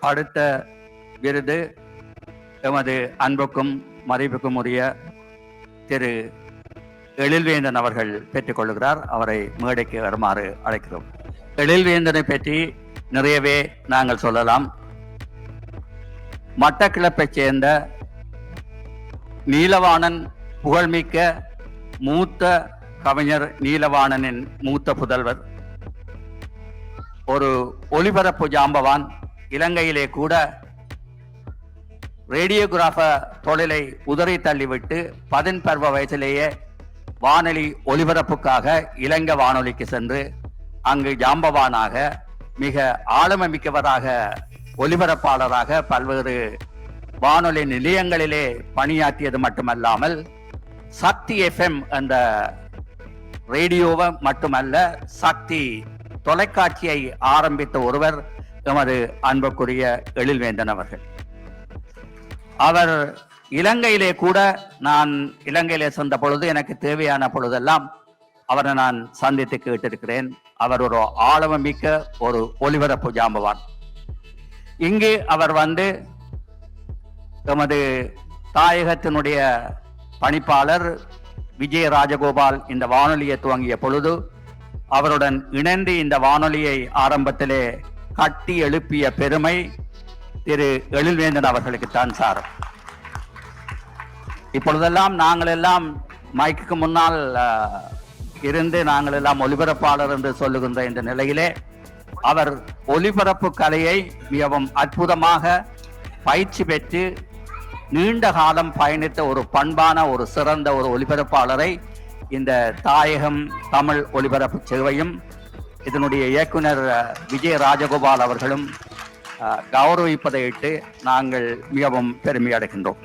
அடுத்த விருது எமது அன்புக்கும் மறைவுக்கும் உரிய திரு எழில்வேந்தன் அவர்கள் பெற்றுக்கொள்கிறார் அவரை மேடைக்கு வருமாறு அழைக்கிறோம். எழில்வேந்தனை பற்றி நிறையவே நாங்கள் சொல்லலாம். மட்டக்கிளப்பைச் சேர்ந்த நீலவாணன் புகழ்மிக்க மூத்த கவிஞர் நீலவாணனின் மூத்த புதல்வர். ஒரு ஒளிபரப்பு ஜாம்பவான். இலங்கையிலே கூட ரேடியோகிராஃப தொழிலை உதறி தள்ளிவிட்டு பதின் பருவ வயசிலேயே வானொலி ஒலிபரப்புக்காக இலங்கை வானொலிக்கு சென்று அங்கு ஜாம்பவானாக மிக ஆளுமை மிக்கவராக ஒலிபரப்பாளராக பல்வேறு வானொலி நிலையங்களிலே பணியாற்றியது மட்டுமல்லாமல் சக்தி எஃப்எம் என்ற ரேடியோவை மட்டுமல்ல சக்தி தொலைக்காட்சியை ஆரம்பித்த ஒருவர் எமது அன்புக்குரிய எழில்வேந்தன் அவர்கள். அவர் இலங்கையிலே கூட நான் இலங்கையிலே சென்ற பொழுது எனக்கு தேவையான பொழுதெல்லாம் அவரை நான் சந்தித்து கேட்டிருக்கிறேன். அவர் ஒரு ஆழமிக்க ஒரு ஒளிபரப்பு ஜாம்பவான். இங்கு அவர் வந்து எமது தாயகத்தினுடைய பணிப்பாளர் விஜய ராஜகோபால் இந்த வானொலியை துவங்கிய பொழுது அவருடன் இணைந்து இந்த வானொலியை ஆரம்பத்திலே தட்டி எழுப்பிய பெருமை திரு எழில்வேந்தன் அவர்களுக்குத்தான் சார் இப்பொழுதெல்லாம் நாங்கள் எல்லாம் மைக்குக்கு முன்னால் இருந்து நாங்கள் எல்லாம் ஒலிபரப்பாளர் என்று சொல்லுகின்ற இந்த நிலையிலே அவர் ஒலிபரப்பு கலையை மிகவும் அற்புதமாக பயிற்சி பெற்று நீண்ட காலம் பயணித்த ஒரு பண்பான ஒரு சிறந்த ஒரு ஒலிபரப்பாளரை இந்த தாயகம் தமிழ் ஒலிபரப்பு சேவையும் இதனுடைய இயக்குனர் விஜய் விஜய ராஜகோபால் அவர்களும் கௌரவிப்பதை கௌரவிப்பதையிட்டு நாங்கள் மிகவும் பெருமை அடைகின்றோம்.